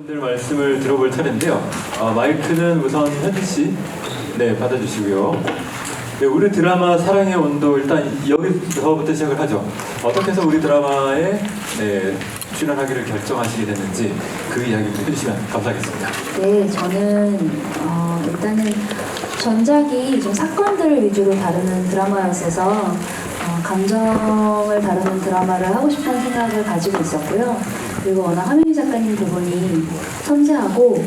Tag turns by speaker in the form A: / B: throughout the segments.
A: 분들 말씀을 들어볼 차례인데요. 어, 마이크는 우선 현지 씨, 네 받아주시고요. 네, 우리 드라마 사랑의 온도 일단 여기서부터 시작을 하죠. 어떻게 해서 우리 드라마에 네, 출연하기를 결정하시게 됐는지 그 이야기 좀 해주시면 감사하겠습니다.
B: 네, 저는 어, 일단은 전작이 좀 사건들을 위주로 다루는 드라마였어서 어, 감정을 다루는 드라마를 하고 싶다는 생각을 가지고 있었고요. 그리고 워낙 하민희 작가님 두 분이 섬세하고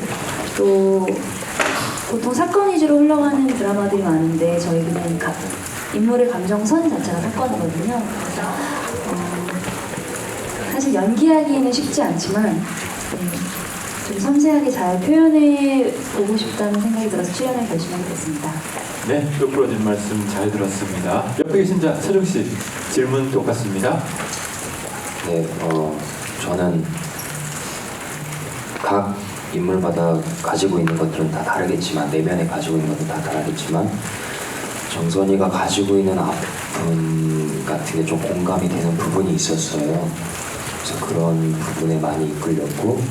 B: 또 보통 사건 위주로 흘러가는 드라마들이 많은데 저희는 가- 인물의 감정선 자체가 사건이거든요. 그래서 어, 사실 연기하기에는 쉽지 않지만 음, 좀 섬세하게 잘 표현해 보고 싶다는 생각이 들어서 출연을 결심하게 됐습니다.
A: 네, 똑부러진 말씀 잘 들었습니다. 옆에 계신 자 서정 씨 질문 똑같습니다.
C: 네, 어, 저는 각 인물마다 가지고 있는 것들은 다 다르겠지만 내면에 가지고 있는 것도 다 다르겠지만 정선이가 가지고 있는 아픔 같은 게 좀 공감이 되는 부분이 있었어요. 그래서 그런 부분에 많이 이끌렸고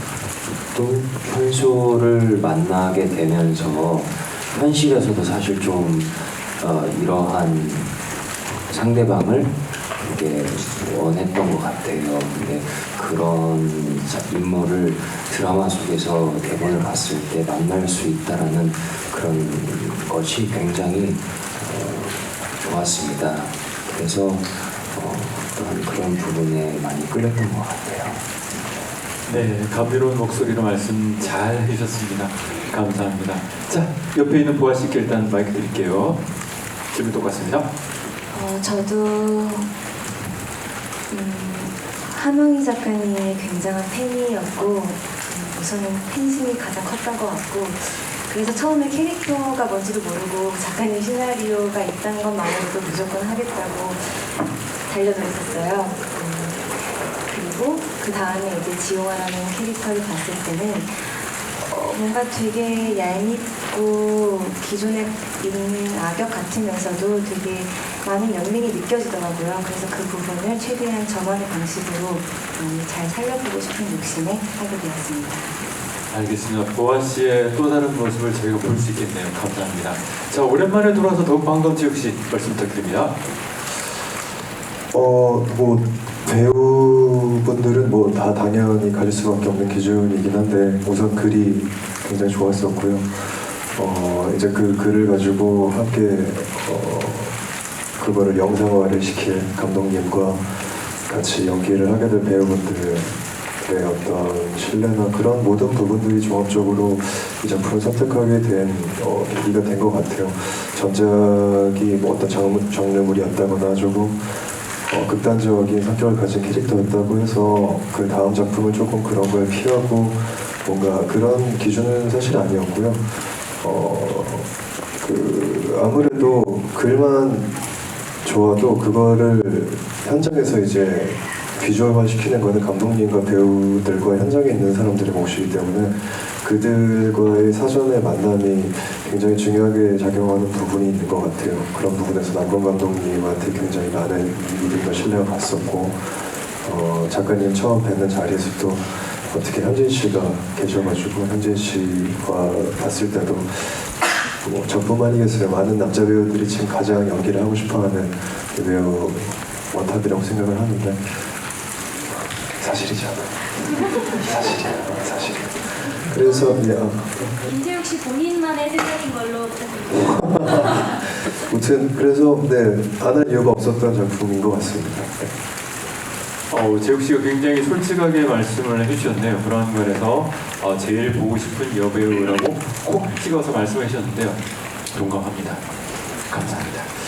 C: 또 현소를 만나게 되면서 현실에서도 사실 좀 어, 이러한 상대방을 되게 원했던 것 같아요. 근데 그런 사- 인물을 드라마 속에서 대본을 봤을 때 만날 수 있다라는 그런 것이 굉장히 어, 좋았습니다. 그래서 어, 어떤 그런 부분에 많이 끌렸던 것 같아요.
A: 네, 감미로운 목소리로 말씀 잘 해주셨습니다. 감사합니다. 자, 옆에 있는 보아 씨께 일단 마이크 드릴게요. 질문 똑같습니다.
D: 어, 저도 음, 한웅희 작가님의 굉장한 팬이었고 음, 우선은 팬심이 가장 컸던 것 같고 그래서 처음에 캐릭터가 뭔지도 모르고 작가님 시나리오가 있다는 것만으로도 무조건 하겠다고. 음, 그리고 그 다음에 이제 지용아라는 캐릭터를 봤을 때는 어, 뭔가 되게 얄밉 고 기존에 있는 악역 같으면서도 되게 많은 연민이 느껴지더라고요. 그래서 그 부분을 최대한 저만의 방식으로 음, 잘 살려보고 싶은 욕심에 하게 되었습니다.
A: 알겠습니다. 보아 씨의 또 다른 모습을 저희가 볼 수 있겠네요. 감사합니다. 자, 오랜만에 돌아와서 더욱 지욱 씨 말씀 부탁드립니다.
E: 어, 뭐 배우분들은 뭐 다 당연히 가질 수밖에 없는 기준이긴 한데 우선 글이 굉장히 좋았었고요. 어, 이제 그 글을 가지고 함께 어, 그거를 영상화를 시킬 감독님과 같이 연기를 하게 될 배우분들의 어떤 신뢰나 그런 모든 부분들이 종합적으로 이 작품을 선택하게 된 어, 계기가 된 것 같아요. 전작이 뭐 어떤 장르, 장르물이었다거나 조금 어, 극단적인 성격을 가진 캐릭터였다고 해서 그 다음 작품은 조금 그런 걸 피하고 뭔가 그런 기준은 사실 아니었고요. 어, 그 아무래도 글만 좋아도 그거를 현장에서 이제 비주얼화 시키는 거는 감독님과 배우들과 현장에 있는 사람들의 몫이기 때문에 그들과의 사전의 만남이 굉장히 중요하게 작용하는 부분이 있는 것 같아요. 그런 부분에서 남건 감독님한테 굉장히 많은 믿음과 신뢰가 갔었고 어, 작가님 처음 뵙는 자리에서 또 어떻게 현진 씨가 계셔가지고 현진 씨와 봤을 때도 뭐 저뿐만이겠어요. 많은 남자 배우들이 지금 가장 연기를 하고 싶어하는 그 배우 원탑이라고 생각을 하는데 사실이죠. 사실이에요. 사실. 그래서 예, 아,
F: 임태욱 씨 본인만의 생각인 걸로 부탁드립니다.
E: 아무튼 그래서 네 안 할 이유가 없었던 작품인 것 같습니다. 네.
A: 어, 재욱 씨가 굉장히 솔직하게 말씀을 해주셨네요. 면에서 어, 제일 보고 싶은 여배우라고 콕 찍어서 말씀해 주셨는데요. 동감합니다. 감사합니다.